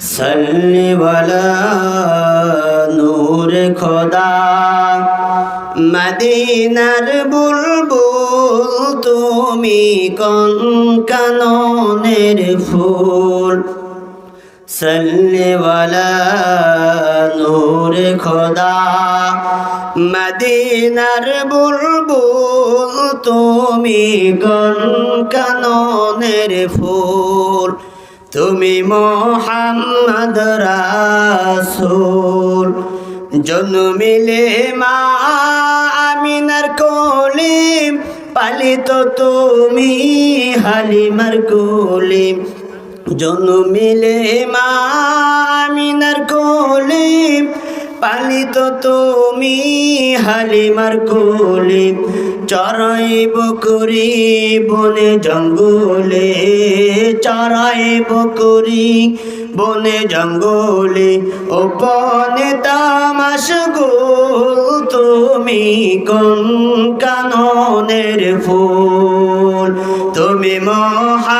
সল্লিওয়ালা নূর খোদা। মদিনার বুলবুল তুমি কন কাননের ফুল? সল্লিওয়ালা নূর খোদা। মদিনার বুলবুল তুমি কন কাননের ফুল? তুমি মোহাম্মদ রাসূল। জন্মিলে মা আমিনার কলিম পালিত তুমি হালিমার কোলিম। জন্মিলে মা আমিনার পালিত তুমি হালিমার কোলিম চড়াই বকরি বনে জঙ্গলে চড়াই বকরি বনে জঙ্গলে। ও বনে তামাশ গোল তুমি কোন কাননের ফুল? তুমি মহা